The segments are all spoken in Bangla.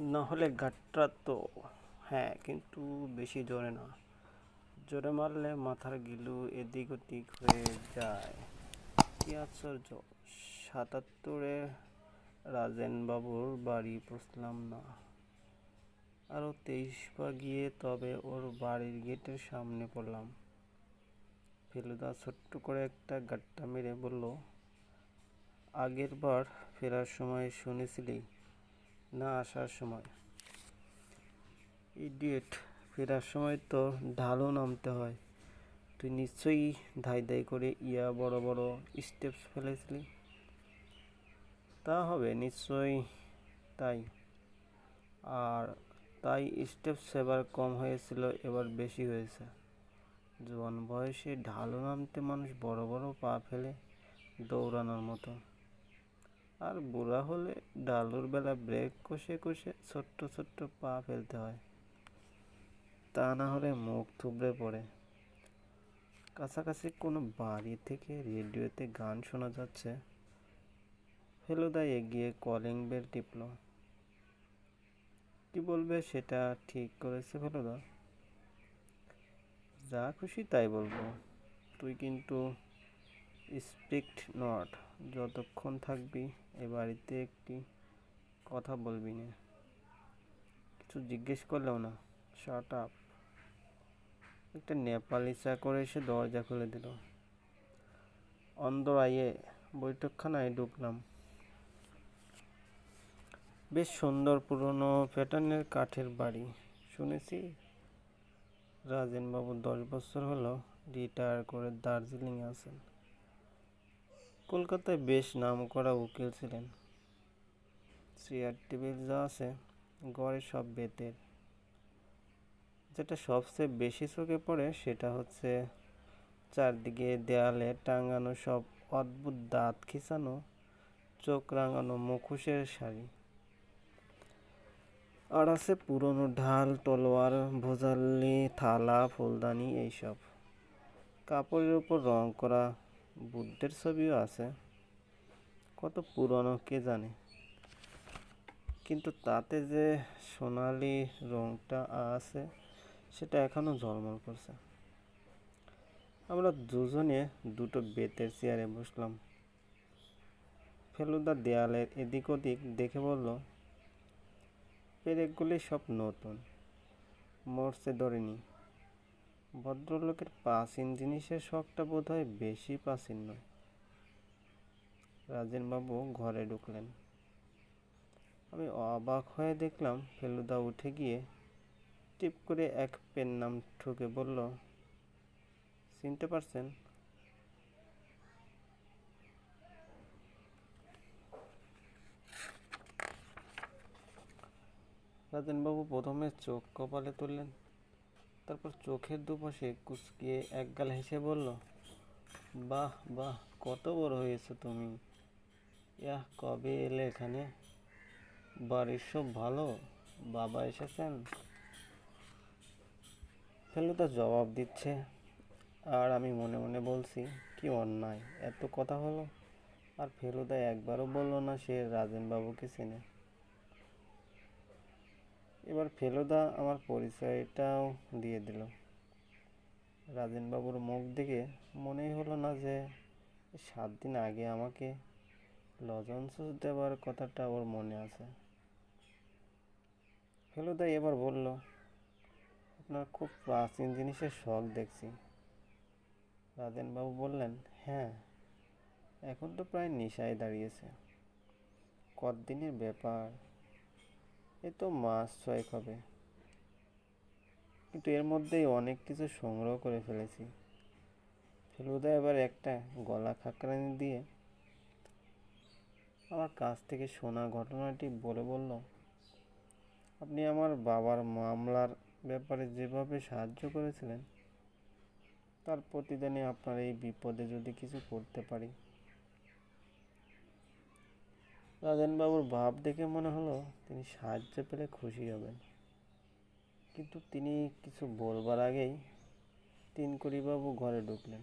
না হলে গাট্টা তো হ্যাঁ কিন্তু বেশি জোরে না। জোরে মারলে মাথার গিলু এদিক ওদিক হয়ে যায়। কি আশ্চর্য! সাতাত্তরে রাজেনবাবুর বাড়ি পৌঁছলাম না। আরও তেইশ পা গিয়ে তবে ওর বাড়ির গেটের সামনে পড়লাম। ফেলুদা ছোট্ট করে একটা গাট্টা মেরে বলল, আগের বার ফেরার সময় শুনেছিলি না আসার সময়। ইডিয়েট ফেরার সময় তো ঢালও নামতে হয়। তুই নিশ্চয়ই ধাই ধাই করে ইয়া বড় বড় স্টেপস ফেলেছিলি। তা হবে, নিশ্চয়ই তাই। আর তাই স্টেপস এবার কম হয়েছিল, এবার বেশি হয়েছে। জোয়ান বয়সে ঢালু নামতে মানুষ বড় বড় পা ফেলে দৌড়ানোর মতো। আর বুড়া হলে ডালুর বেলা ব্রেক কষে কষে ছোট্ট ছোট্ট পা ফেলতে হয়। তা না হলে মুখ থুবড়ে পড়ে। কাছাকাছি কোনো বাড়ি থেকে রেডিওতে গান শোনা যাচ্ছে। ফেলুদা এগিয়ে কলিং বেল টিপল। কি বলবে সেটা ঠিক করেছে ফেলুদা। যা খুশি তাই বলব। তুই কিন্তু স্পিক্ট নট, যতক্ষণ থাকবি। এ বাড়িতে একটি কথা বলবি না। কিছু জিজ্ঞেস করলেও না। শার্ট আপ একটা নেপালি চা করে এসে দরজা খুলে দিল। অন্দর আইয়ে বৈঠকখানায় ঢুকলাম। বেশ সুন্দর পুরনো প্যাটার্নের কাঠের বাড়ি। শুনেছি? রাজেনবাবু দশ বছর হলো রিটায়ার করে দার্জিলিংয়ে আছেন। কলকাতায় বেশ নাম করা উকিল ছিলেন। চেয়ার টেবিল যা আছে, গড়ে সব বেতের। যেটা সবচেয়ে বেশি চোখে পড়ে সেটা হচ্ছে চারদিকে দেয়ালে টাঙানো সব অদ্ভুত দাঁত খিচানো, চোখ রাঙানো মুখোশের শাড়ি। আর আছে পুরনো ঢাল, তলোয়ার, ভোজালি, থালা, ফুলদানি, এইসব। কাপড়ের উপর রং করা বুদ্ধের ছবিও আছে। কত পুরনো, কে জানে? কিন্তু তাতে যে সোনালি রংটা আছে, সেটা এখনও ঝলমল করছে। আমরা দুজনে দুটো বেতের চেয়ারে বসলাম। ফেলুদা দেয়ালের এদিক ওদিক দেখে বলল, পেরেকগুলি সব নতুন। মরছে ধরেনি। ভদ্রলোকের প্রাচীন জিনিসের শখটা বোধ হয় বেশি প্রাচীন নয়। রাজেনবাবু ঘরে ঢুকলেন। আমি অবাক হয়ে দেখলাম ফেলুদা উঠে গিয়ে টিপ করে এক পেন নাম ঠুকে বলল, চিনতে পারছেন? রাজেনবাবু প্রথমে চোখ কপালে তুললেন। তারপর চোখের দুপাশে কুচকিয়ে একগাল হেসে বলল, বাহ বাহ, কত বড় হয়েছে তুমি। ইয়াহ, কবে এলে এখানে? বাড়ির সব ভালো? বাবা এসেছেন? ফেলুদা জবাব দিচ্ছে, আর আমি মনে মনে বলছি, কি অন্যায়, এত কথা হলো? আর ফেলুদা একবারও বলল না, সে রাজেনবাবুকে চেনে। এবার ফেলুদা আমার পরিচয়টাও দিয়ে দিল। রাজেনবাবুর মুখ দেখে মনেই হলো না যে সাত দিন আগে আমাকে লজন্স দেওয়ার কথাটা ওর মনে আছে। ফেলুদা এবার বলল, আপনার খুব প্রাচীন জিনিসের শখ দেখছি। রাজেনবাবু বললেন হ্যাঁ এখন তো প্রায় নেশায় দাঁড়িয়েছে। কতদিনের ব্যাপার? এ তো মাস ছয়েক হবে। কিন্তু এর মধ্যেই অনেক কিছু সংগ্রহ করে ফেলেছি। ফেলুদা এবার একটা, গলা খাকরানি দিয়ে। আমার কাছ থেকে শোনা ঘটনাটি বলে বলল, আপনি আমার বাবার মামলার ব্যাপারে যেভাবে সাহায্য করেছিলেন, তার প্রতিদানে আপনার এই বিপদে যদি কিছু করতে পারি রাজেনবাবুর ভাব দেখে মনে হলো তিনি সাহায্য পেলে খুশি হবেন। কিন্তু তিনি কিছু বলবার আগেই তিনকড়িবাবু ঘরে ঢুকলেন।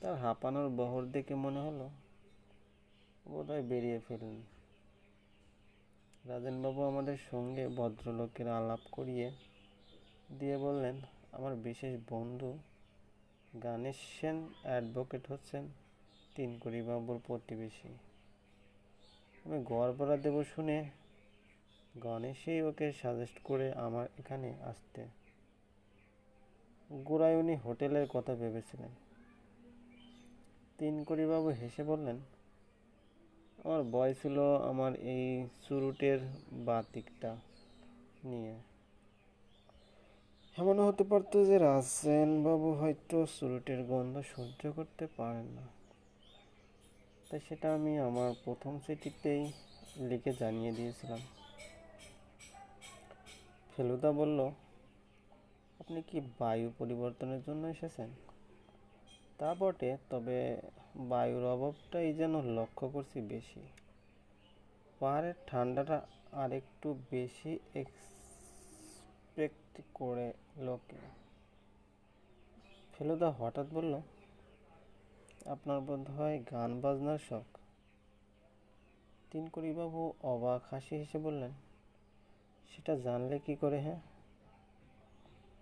তার হাঁপানোর বহর দেখে মনে হলো বোধহয় বেরিয়ে ফেললেন রাজেনবাবু আমাদের সঙ্গে ভদ্রলোকের আলাপ করিয়ে দিয়ে বললেন, আমার বিশেষ বন্ধু গানেশ সেন অ্যাডভোকেট হচ্ছেন তিনকড়িবাবুর প্রতিবেশী। আমি গড়বড়া দেব শুনে গণেশই ওকে সাজেস্ট করে আমার এখানে আসতে। গোড়ায় উনি হোটেলের কথা ভেবেছিলেন। তিনকড়িবাবু হেসে বললেন, আমার ভয় ছিল আমার এই চুরুটের বাতিকটা নিয়ে। এমনও হতে পারতো যে রাজেন বাবু হয়তো চুরুটের গন্ধ সহ্য করতে পারেন না। তাই সেটা আমি আমার প্রথম চিঠিতেই লিখে জানিয়ে দিয়েছিলাম। ফেলুদা বলল, আপনি কি বায়ু পরিবর্তনের জন্য এসেছেন? তা বটে, তবে বায়ুর অভাবটাই যেন লক্ষ্য করছি বেশি। পাহাড়ের ঠান্ডাটা আরেকটু বেশি এক্সপেক্ট করে লোকে। ফেলুদা হঠাৎ বলল আপনার বোধ হয় গান বাজনার শখ। তিনকড়িবাবু অবাক হাসি হেসে বললেন, সেটা জানলে কি করে হ্যাঁ?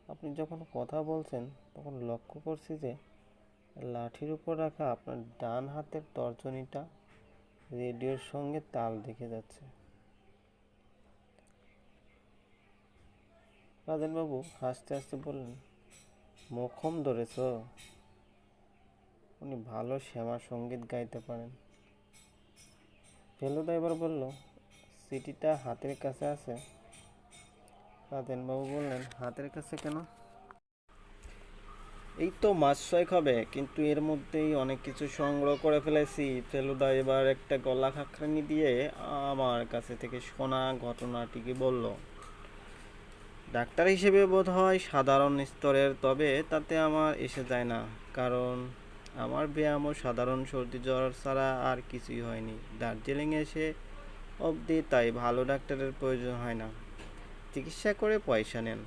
আপনি যখন কথা বলছেন, তখন লক্ষ্য করছি যে লাঠির উপর রাখা আপনার ডান হাতের তর্জনীটা রেডিওর সঙ্গে তাল দেখে যাচ্ছে। রাজেনবাবু হাসতে হাসতে বললেন মোক্ষম ধরেছ? উনি ভালো শ্যামা সংগীত গাইতে পারেন। ফেলুদা এবার বলল, সিটিটা হাতের কাছে আছে। রাজেনবাবু বললেন, হাতের কাছে কেন? এই তো মাস ছয়েক হবে, কিন্তু এর মধ্যেই অনেক কিছু সংগ্রহ করে ফেলেছি। ফেলুদা এবার একটা গলা খাকরানি দিয়ে আমার কাছে থেকে শোনা ঘটনাটিকে বলল, ডাক্তার হিসেবে বোধ হয় সাধারণ স্তরের, তবে তাতে আমার এসে যায় না, কারণ আমার ব্যায়াম ও সাধারণ সর্দি জ্বর ছাড়া আর কিছুই হয়নি। দার্জিলিং এসে অবধি তাই ভালো ডাক্তারের প্রয়োজন হয় না। চিকিৎসা করে পয়সা নেন।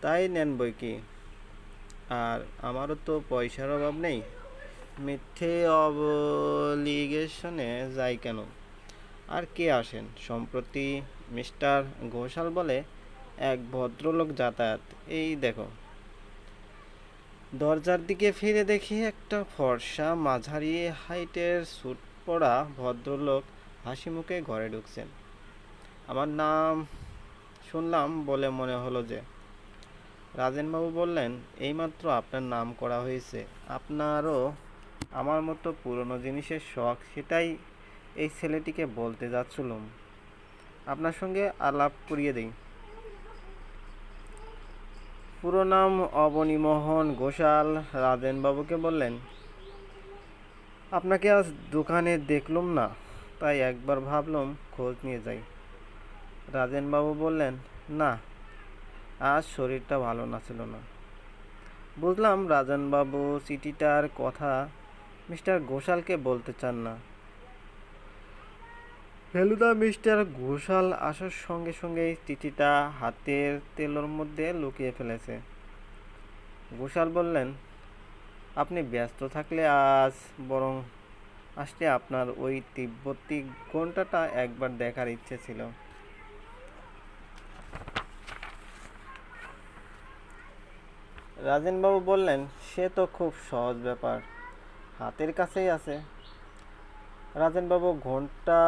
তাই নেন বই কি? আর আমারও তো পয়সার অভাব নেই। মিথ্যে অবলিগেশনে যাই কেন? আর কে আসেন? সম্প্রতি মিস্টার ঘোষাল বলে এক ভদ্রলোক যাতায়াত। এই দেখো। দরজার দিকে ফিরে দেখি একটা ফর্সা, মাঝারি হাইটের স্যুট পরা ভদ্রলোক হাসি মুখে ঘরে ঢুকছেন। আমার নাম শুনলাম বলে মনে হলো যে, রাজেনবাবু বললেন, এইমাত্র আপনার নাম করা হয়েছে। আপনারও আমার মতো পুরনো জিনিসের শখ, সেটাই এই ছেলেটিকে বলতে যাচ্ছিলাম। আপনার সঙ্গে আলাপ করিয়ে দিই। পুরো নাম অবনীমোহন ঘোষাল রাজেনবাবুকে বললেন, আপনাকে আজ দোকানে দেখলুম না, তাই একবার ভাবলাম খোঁজ নিয়ে যাই। রাজেনবাবু বললেন, না, আজ শরীরটা ভালো না ছিল না। বুঝলাম রাজনবাবু চিঠিটার কথা মিস্টার ঘোষালকে বলতে চান না ফেলুদা মিস্টার ঘোষাল আসার সঙ্গে সঙ্গে চিঠিটা হাতের তেলোর মধ্যে লুকিয়ে ফেলেছে। ঘোষাল বললেন, আপনি ব্যস্ত থাকলে আজ বরং আসলে আপনার ওই তিব্বতী ঘন্টাটা একবার দেখার ইচ্ছে ছিল। রাজেনবাবু বললেন, সে তো খুব সহজ ব্যাপার। হাতের কাছেই আছে। রাজেনবাবু ঘণ্টা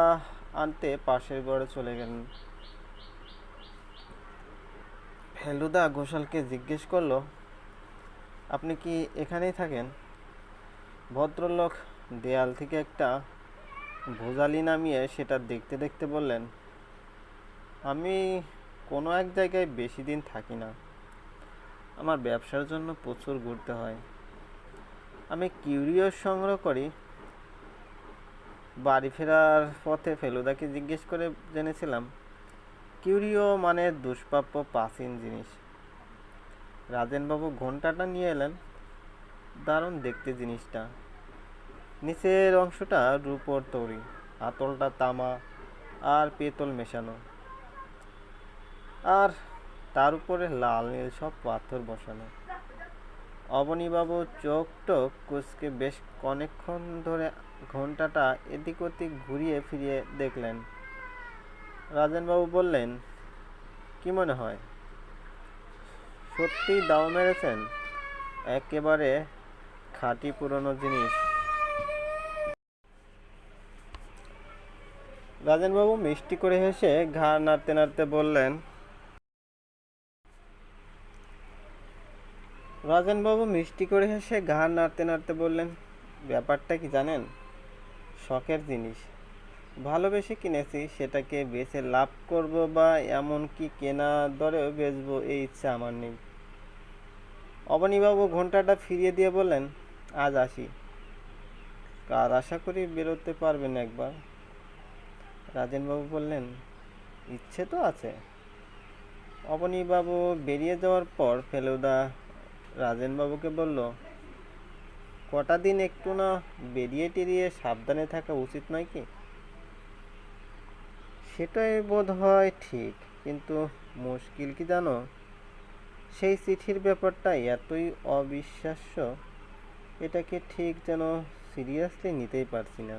আনতে পাশের ঘরে চলে গেলেন। ফেলুদা ঘোষালকে জিজ্ঞেস করল, আপনি কি এখানেই থাকেন? ভদ্রলোক দেয়াল থেকে একটা ভোজালি নামিয়ে সেটা দেখতে দেখতে বললেন, আমি কোনো এক জায়গায় বেশি দিন থাকি না। আমার ব্যবসার জন্য প্রচুর ঘুরতে হয়। আমি কিউরিও সংগ্রহ করি বাড়ি ফেরার পথে ফেলুদাকে জিজ্ঞেস করে জেনেছিলাম, কিউরিও মানে দুষ্প্রাপ্য প্রাচীন জিনিস। রাজেনবাবু ঘন্টাটা নিয়ে এলেন। দারুণ দেখতে জিনিসটা। নিচের অংশটা রূপোর তৈরি, আতলটা তামা আর পেতল মেশানো। আর তার উপরে লাল নীল সব পাথর বসানো। অবনীবাবু চোখ টোক কুচকে বেশ অনেকক্ষণ ধরে ঘন্টাটা এদিক ওদিক ঘুরিয়ে ফিরিয়ে দেখলেন। রাজেনবাবু বললেন, কি মনে হয়? সত্যিই দাও মেরেছেন? একেবারে খাঁটি পুরনো জিনিস। রাজেনবাবু মিষ্টি করে হেসে ঘাড় নাড়তে নাড়তে বললেন, রাজেনবাবু মিষ্টি করে হেসে ঘাড় নাড়তে নাড়তে বললেন, ব্যাপারটা কি জানেন? শখের জিনিস। ভালোবেসে কিনেছি, সেটাকে বেছে লাভ করব বা এমন কি কেনা দরেও বেচবো এই ইচ্ছা আমার নেই। অবনীবাবু ঘন্টাটা ফিরিয়ে দিয়ে বললেন, আজ আসি। কার আশা করি বেরোতে পারবেন একবার। রাজেনবাবু বললেন, ইচ্ছে তো আছে। অবনীবাবু বেরিয়ে যাওয়ার পর ফেলুদা রাজেনবাবুকে বলল কটা দিন একটু না বেরিয়ে টেরিয়ে সাবধানে থাকা উচিত নয় কি? সেটাই বোধ হয় ঠিক, কিন্তু মুশকিল কি জানো? সেই চিঠির ব্যাপারটা এতই অবিশ্বাস্য এটাকে ঠিক যেন সিরিয়াসলি নিতেই পারছি না।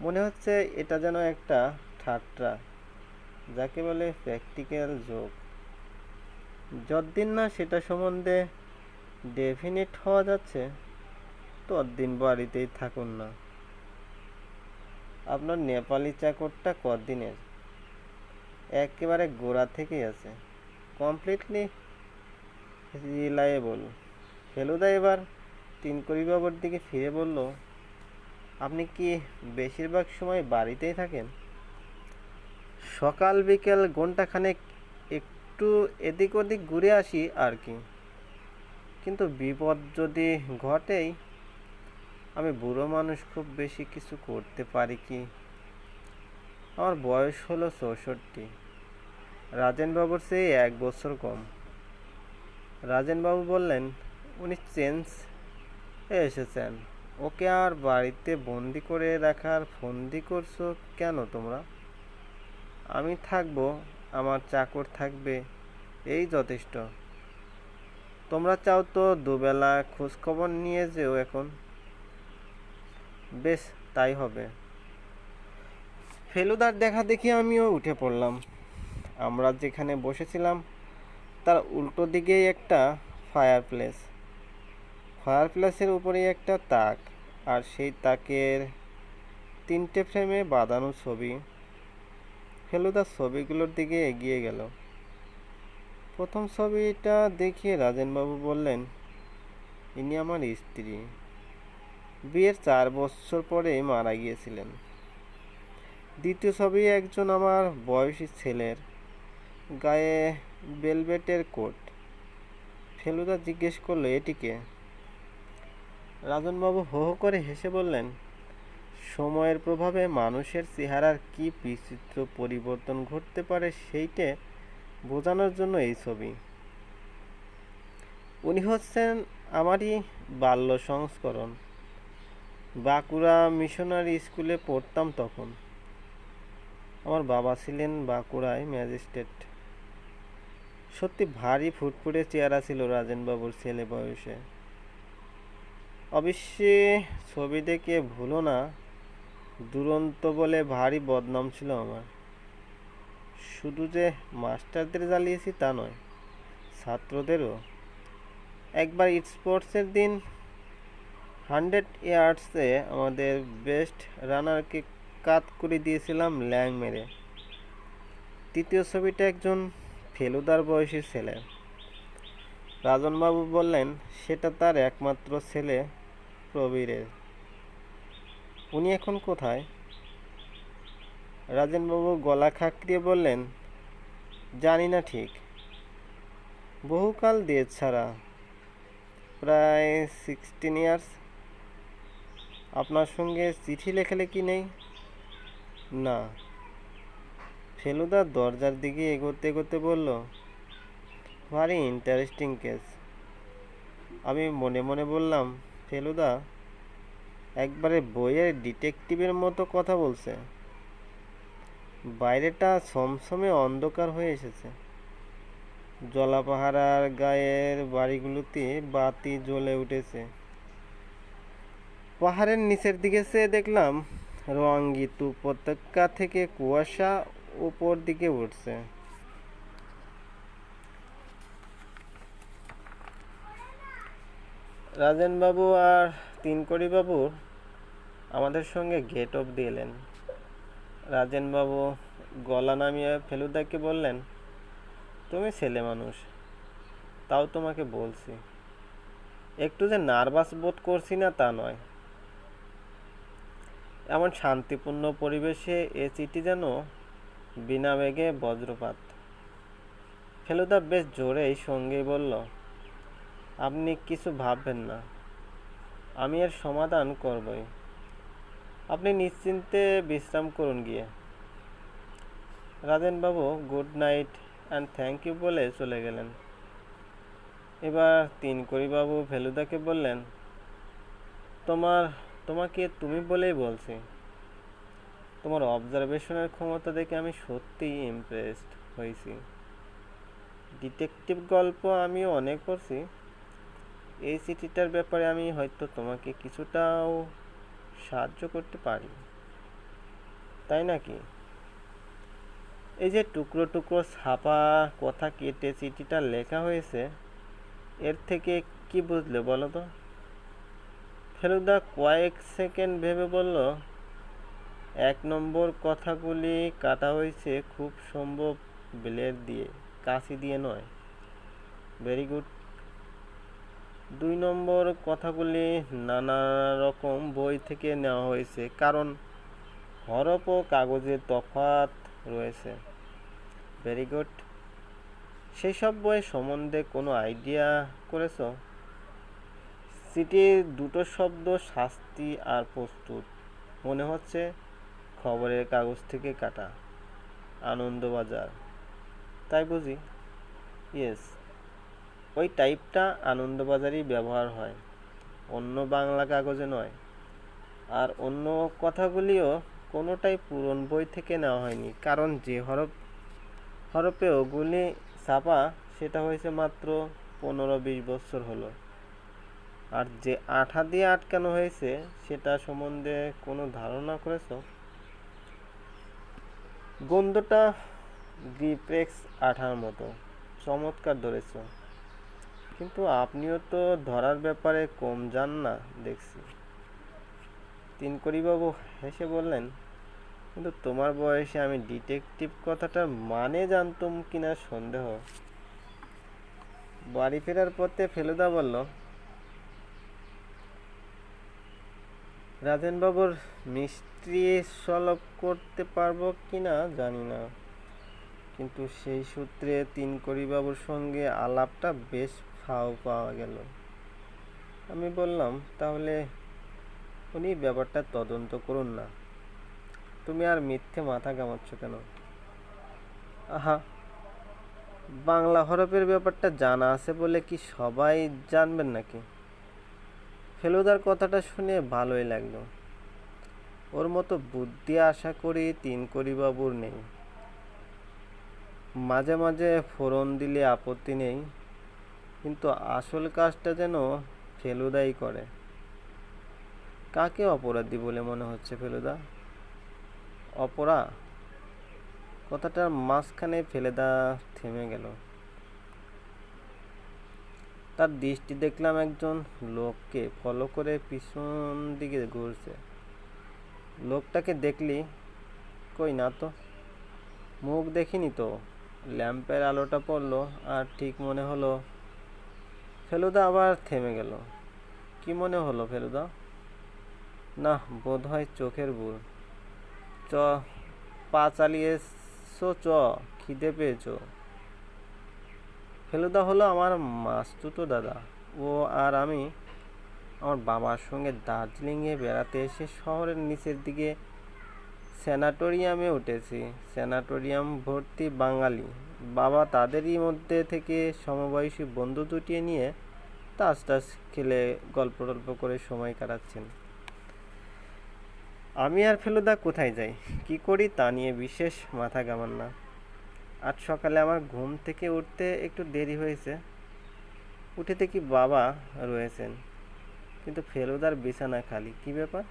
মনে হচ্ছে এটা যেন একটা ঠাট্টা, যাকে বলে প্র্যাকটিক্যাল যোগ যতদিন না সেটা সম্বন্ধে ডেফিনেট হওয়া যাচ্ছে ততদিন বাড়িতেই থাকুন না। আপনার নেপালি চাকরটা কদিনের? একেবারে গোড়া থেকেই আছে। Completely reliable. ফেলুদা এবার তিনকড়িবাবুর দিকে ফিরে বলল, আপনি কি বেশিরভাগ সময় বাড়িতেই থাকেন? সকাল, বিকেল ঘন্টাখানেক একটু এদিক ওদিক ঘুরে আসি আর কি। কিন্তু বিপদ যদি ঘটেই আমি বুড়ো মানুষ খুব বেশি কিছু করতে পারি কি? আমার বয়স হলো চৌষট্টি। রাজেনবাবুর চেয়ে এক বছর কম। রাজেনবাবু বললেন, উনি চেঞ্জ এসেছেন। ওকে আর বাড়িতে বন্দি করে রাখার ফন্দি করছ কেন তোমরা? আমি থাকব, আমার চাকর থাকবে, এই যথেষ্ট। তোমরা চাও তো দুবেলা খোঁজখবর নিয়ে যেও এখন। বেশ, তাই হবে। ফেলুদার দেখা দেখি আমিও উঠে পড়লাম। আমরা যেখানে বসেছিলাম, তার উল্টো দিকেই একটা ফায়ার প্লেস ফায়ার প্লেসের উপরে একটা তাক, আর সেই তাকের তিনটে ফ্রেমে বাঁধানো ছবি। ফেলুদা ছবিগুলোর দিকে এগিয়ে গেল। প্রথম ছবিটা দেখিয়ে রাজেনবাবু বললেন, ইনি আমার স্ত্রী। বিয়ের চার বছর পরে মারা গিয়েছিলেন। দ্বিতীয় ছবি একজন আমার বয়সী ছেলের। গায়ে বেলভেটের কোট। ফেলুদা জিজ্ঞেস করল এটিকে রাজনবাবু হো হো করে হেসে বললেন, সময়ের প্রভাবে মানুষের চেহারার কি বিচিত্র পরিবর্তন ঘটতে পারে সেইটে বোঝানোর জন্য এই ছবি। উনি হচ্ছেন আমারই বাল্য সংস্করণ। বাঁকুড়া মিশনারি স্কুলে পড়তাম তখন। আমার বাবা ছিলেন বাঁকুড়ায় ম্যাজিস্ট্রেট। সত্যি ভারী ফুটফুটে চেহারা ছিল রাজেনবাবুর ছেলে বয়সে। অবশ্যই ছবি দেখে ভুলো না, দুরন্ত বলে ভারী বদনাম ছিল আমার। শুধু যে মাস্টারদের জ্বালিয়েছি তা নয়, ছাত্রদেরও। একবার স্পোর্টসের দিন হান্ড্রেড ইয়ার্ডসে আমাদের বেস্ট রানারকে কাত করে দিয়েছিলাম ল্যাং মেরে। তৃতীয় ছবিটা একজন ফেলুদার বয়সী ছেলে। রাজনবাবু বললেন, সেটা তার একমাত্র ছেলে প্রবীরের। উনি এখন কোথায়? রাজেনবাবু গলা খাকড়িয়ে বললেন, জানি না ঠিক। বহুকাল দিয়ে ছাড়া। প্রায় সিক্সটিন ইয়ার্স আপনার সঙ্গে চিঠি লেখালে কি নেই? না। ফেলুদা দরজার দিকে এগোতে এগোতে বলল, ভারী ইন্টারেস্টিং কেস আমি মনে মনে বললাম, ফেলুদা, একবারে বইয়ের ডিটেকটিভের মতো কথা বলছে। বাইরেটা সমসমে অন্ধকার হয়ে এসেছে। জলাপাহাড়ার গায়ের বাড়িগুলোতে বাতি জ্বলে উঠেছে। পাহাড়ের নিচের দিকে চেয়ে দেখলাম রঙ্গিত উপত্যকা থেকে কুয়াশা উপর দিকে উঠছে। রাজেনবাবু আর তিনকড়িবাবু আমাদের সঙ্গে গেট অফ এলেন। রাজেনবাবু গলা নামিয়ে ফেলুদাকে বললেন, তুমি ছেলে মানুষ, তাও তোমাকে বলছি। একটু যে নার্ভাস বোধ করছি না তা নয়। এমন শান্তিপূর্ণ পরিবেশে এ চিঠি যেন বিনা বেগে বজ্রপাত। ফেলুদা বেশ জোরেই সঙ্গেই বলল, আপনি কিছু ভাববেন না, আমি এর সমাধান করবই। আপনি নিশ্চিন্তে বিশ্রাম করুন গিয়ে। রাজেনবাবু good night and thank you বলে চলে গেলেন। এবার তিনকড়িবাবু ফেলুদাকে বললেন, তোমার তোমাকে তুমি বলেই বলছি। তোমার অবজারভেশনের ক্ষমতা দেখে আমি সত্যিই ইমপ্রেসড হয়েছি। ডিটেকটিভ গল্প আমিও অনেক পড়ছি। এই চিঠিটার ব্যাপারে আমি হয়তো তোমাকে কিছুটাও সাহায্য করতে পারি। তাই নাকি? এই যে টুকরো টুকরো ছাপা কথা কেটে চিঠিটা লেখা হয়েছে, এর থেকে কি বুঝলে বলো তো? ফেলুদা কয়েক সেকেন্ড ভেবে বলল, এক নম্বর কথাগুলি কাটা হয়েছে খুব সম্ভব ব্লেড দিয়ে, কাশি দিয়ে নয়। Very good. দুই নম্বর কথাগুলি নানা রকম বই থেকে নেওয়া হয়েছে, কারণ হরপ ও কাগজের তফাত রয়েছে। Very good. সেই সব বই সম্বন্ধে কোনো আইডিয়া করেছ? সিটির দুটো শব্দ, শাস্তি আর প্রস্তুত। মনে হচ্ছে খবরের কাগজ থেকে কাটা আনন্দবাজার। তাই বুঝি? ইয়েস। ওই টাইপটা আনন্দবাজারই ব্যবহার হয়। অন্য বাংলা কাগজে নয়। আর অন্য কথাগুলিও কোনোটাই পুরন বই থেকে নেওয়া হয়নি। কারণ যে হরফ, হরফে ওগুলি ছাপা, সেটা হয়েছে মাত্র পনেরো বিশ বছর হলো। আর যে আঠা দিয়ে আটকানো হয়েছে, সেটা সম্বন্ধে কোনো ধারণা করেছ? গন্ধটা গ্রিপ্রেক্স আঠার মতো, চমৎকার ধরেছ। কিন্তু আপনিও তো ধরার ব্যাপারে কম যান না, দেখছি। তিনকড়িবাবু হেসে বললেন, কিন্তু তোমার বয়সে আমি ডিটেকটিভ কথাটার মানে জানতাম কিনা সন্দেহ? বাড়ি ফেরার পথে ফেলুদা বলল রাজেনবাবুর মিস্ত্রি সলভ করতে পারব কিনা জানি না। কিন্তু সেই সূত্রে তিন তিনকড়িবাবুর সঙ্গে আলাপটা বেশ ফাও পাওয়া গেল। আমি বললাম, তাহলে উনি ব্যাপারটা তদন্ত করুন না। তুমি আর মিথ্যে মাথা কামাচ্ছ কেন? আহা, বাংলা হরফের ব্যাপারটা জানা আছে বলে কি সবাই জানবেন নাকি? ফেলুদার কথাটা শুনে ভালোই লাগল। ওর মতো বুদ্ধি আশা করি তিন বাবুর নেই। মাঝে মাঝে ফোরন দিলে আপত্তি নেই, কিন্তু আসল কাজটা যেন ফেলুদাই করে। কাকে অপরাধী বলে মনে হচ্ছে ফেলুদা? অপরা? কথাটার মাঝখানে ফেলেদা থেমে গেল। তার দৃষ্টি দেখলাম একজন লোককে। ফলো করে পিছন দিকে ঘুরছে। লোকটাকে দেখলি? কই না তো। মুখ দেখিনি তো। ল্যাম্পের আলোটা পড়ল আর ঠিক মনে হলো ফেলুদা আবার থেমে গেল। কি মনে হলো ফেলুদা? না বোধ হয় চোখের ভুল চ, পা চালিয়েছো, চ, খিদে পেয়েছ। ফেলুদা হলো আমার মাস্তুতো দাদা। ও আর আমি আমার বাবার সঙ্গে দার্জিলিংয়ে বেড়াতে এসে শহরের নিচের দিকে স্যানাটোরিয়ামে উঠেছি। স্যানাটোরিয়াম ভর্তি বাঙালি। বাবা তাদেরই মধ্যে থেকে সমবয়সী বন্ধু দুটিয়ে নিয়ে তাস টাস খেলে গল্প টল্প করে সময় কাটাচ্ছেন। আমি আর ফেলুদা কোথায় যাই? কি করি তা নিয়ে বিশেষ মাথা গামান না। আজ সকালে আমার ঘুম থেকে উঠতে একটু দেরি হয়েছে। উঠে দেখি বাবা রয়েছেন। কিন্তু ফেলুদার বিছানা খালি। কি ব্যাপার?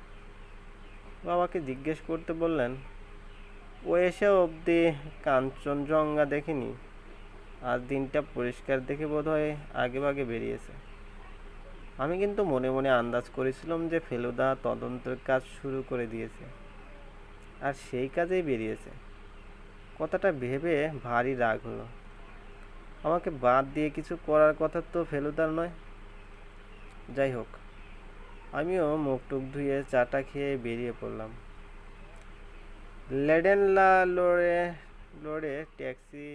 বাবাকে জিজ্ঞেস করতে বললেন, ও এসে অবধি কাঞ্চনজঙ্ঘা দেখিনি। আর দিনটা পরিষ্কার দেখে বোধ হয় আগে বেরিয়েছে। আমি কিন্তু মনে মনে আন্দাজ করেছিলাম যে ফেলুদা তদন্তের কাজ শুরু করে দিয়েছে। আর সেই কাজেই বেরিয়েছে। কথাটা ভেবে ভারী রাগ হলো। আমাকে বাদ দিয়ে কিছু করার কথা তো ফেলুদার নয়। যাই হোক, আমিও মুখ টুক ধুয়ে চাটা খেয়ে বেরিয়ে পড়লাম। লেডেন লা লড়ে লোড়ে ট্যাক্সি